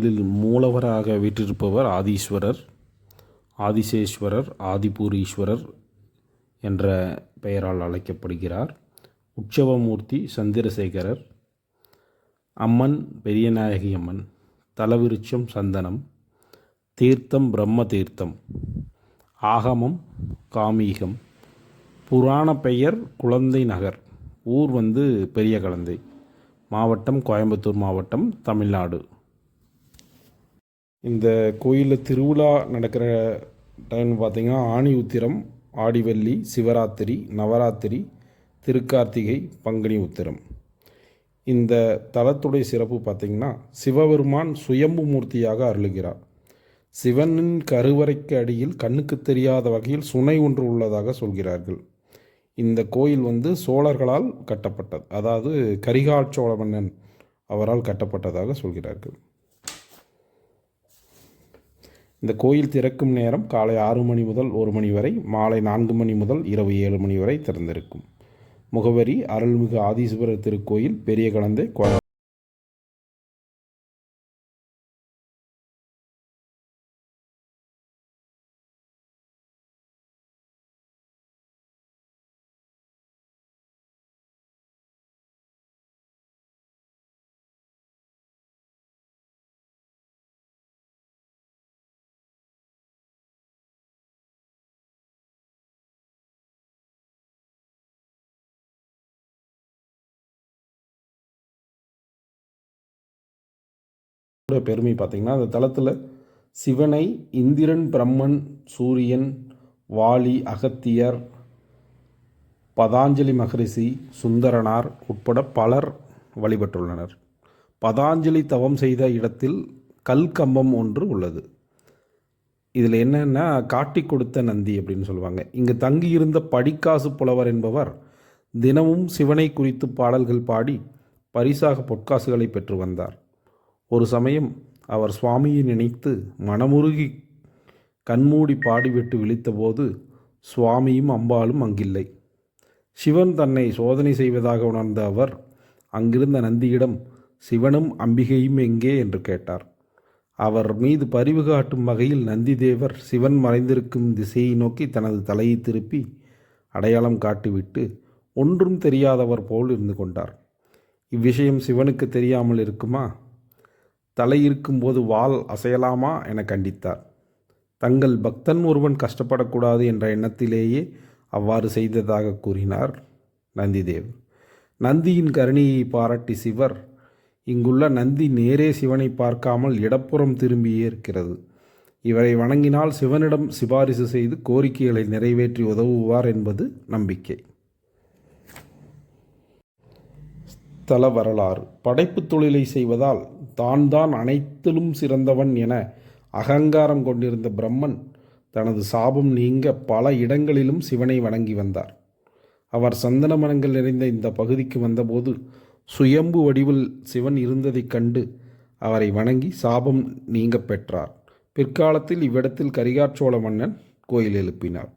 இதில் மூலவராக வீற்றிருப்பவர் ஆதீஸ்வரர் ஆதிசேஸ்வரர் ஆதிபூரீஸ்வரர் என்ற பெயரால் அழைக்கப்படுகிறார். உற்சவமூர்த்தி சந்திரசேகரர் அம்மன் பெரியநாயகி அம்மன் தலவிருட்சம் சந்தனம் தீர்த்தம் பிரம்ம தீர்த்தம் ஆகமம் காமீகம் புராண பெயர் குழந்தை நகர் ஊர் வந்து பெரிய கலந்தை மாவட்டம் கோயம்புத்தூர் மாவட்டம் தமிழ்நாடு. இந்த கோயிலில் திருவிழா நடக்கிற டைம் பார்த்திங்கன்னா ஆணி உத்திரம் ஆடிவள்ளி சிவராத்திரி நவராத்திரி திருக்கார்த்திகை பங்குனி உத்திரம். இந்த தலத்துடைய சிறப்பு பார்த்திங்கன்னா சிவபெருமான் சுயம்பு மூர்த்தியாக அருளுகிறார். சிவனின் கருவறைக்கு அடியில் கண்ணுக்கு தெரியாத வகையில் சுனை ஒன்று உள்ளதாக சொல்கிறார்கள். இந்த கோயில் வந்து சோழர்களால் கட்டப்பட்டது. அதாவது கரிகால் சோழ மன்னன் அவரால் கட்டப்பட்டதாக சொல்கிறார்கள். இந்த கோயில் திறக்கும் நேரம் காலை ஆறு மணி முதல் ஒரு மணி வரை மாலை நான்கு மணி முதல் இரவு ஏழு மணி வரை திறந்திருக்கும். முகவரி அருள்மிகு ஆதீஸ்வரர் திருக்கோயில் பெரிய கலந்தை பெருமை பார்த்திங்கன்னா அந்த தலத்தில் சிவனை இந்திரன் பிரம்மன் சூரியன் வாலி அகத்தியர் பதாஞ்சலி மகரிஷி சுந்தரனார் உட்பட பலர் வழிபட்டுள்ளனர். பதாஞ்சலி தவம் செய்த இடத்தில் கல் கம்பம் ஒன்று உள்ளது. இதில் என்னென்னா காட்டி கொடுத்த நந்தி அப்படின்னு சொல்லுவாங்க. இங்கு தங்கியிருந்த படிக்காசு புலவர் என்பவர் தினமும் சிவனை குறித்து பாடல்கள் பாடி பரிசாக பொற்காசுகளை பெற்று வந்தார். ஒரு சமயம் அவர் சுவாமியை நினைத்து மனமுருகி கண்மூடி பாடிவிட்டு விழித்தபோது சுவாமியும் அம்பாலும் அங்கில்லை. சிவன் தன்னை சோதனை செய்வதாக உணர்ந்த அவர் அங்கிருந்த நந்தியிடம் சிவனும் அம்பிகையும் எங்கே? என்று கேட்டார். அவர் மீது பரிவு காட்டும் வகையில் நந்தி தேவர் சிவன் மறைந்திருக்கும் திசையை நோக்கி தனது தலையை திருப்பி அடையாளம் காட்டிவிட்டு ஒன்றும் தெரியாதவர் போல் இருந்து கொண்டார். இவ்விஷயம் சிவனுக்கு தெரியாமல் இருக்குமா? தலை இருக்கும்போது வால் அசையலாமா? என கண்டித்தார். தங்கள் பக்தன் ஒருவன் கஷ்டப்படக்கூடாது என்ற எண்ணத்திலேயே அவ்வாறு செய்ததாக கூறினார் நந்திதேவ். நந்தியின் கருணையை பாராட்டி சிவர் இங்குள்ள நந்தி நேரே சிவனை பார்க்காமல் இடப்புறம் திரும்பியே இருக்கிறது இவரை வணங்கினால் சிவனிடம் சிபாரிசு செய்து கோரிக்கைகளை நிறைவேற்றி உதவுவார் என்பது நம்பிக்கை. ஸ்தல வரலாறு. படைப்பு தொழிலை செய்வதால் தான் தான் அனைத்திலும் சிறந்தவன் என அகங்காரம் கொண்டிருந்த பிரம்மன் தனது சாபம் நீங்க பல இடங்களிலும் சிவனை வணங்கி வந்தார். அவர் சந்தன மனங்கள் நிறைந்த இந்த பகுதிக்கு வந்தபோது சுயம்பு வடிவில் சிவன் இருந்ததைக் கண்டு அவரை வணங்கி சாபம் நீங்க பெற்றார். பிற்காலத்தில் இவ்விடத்தில் கரிகாச்சோழ மன்னன் கோயில் எழுப்பினார்.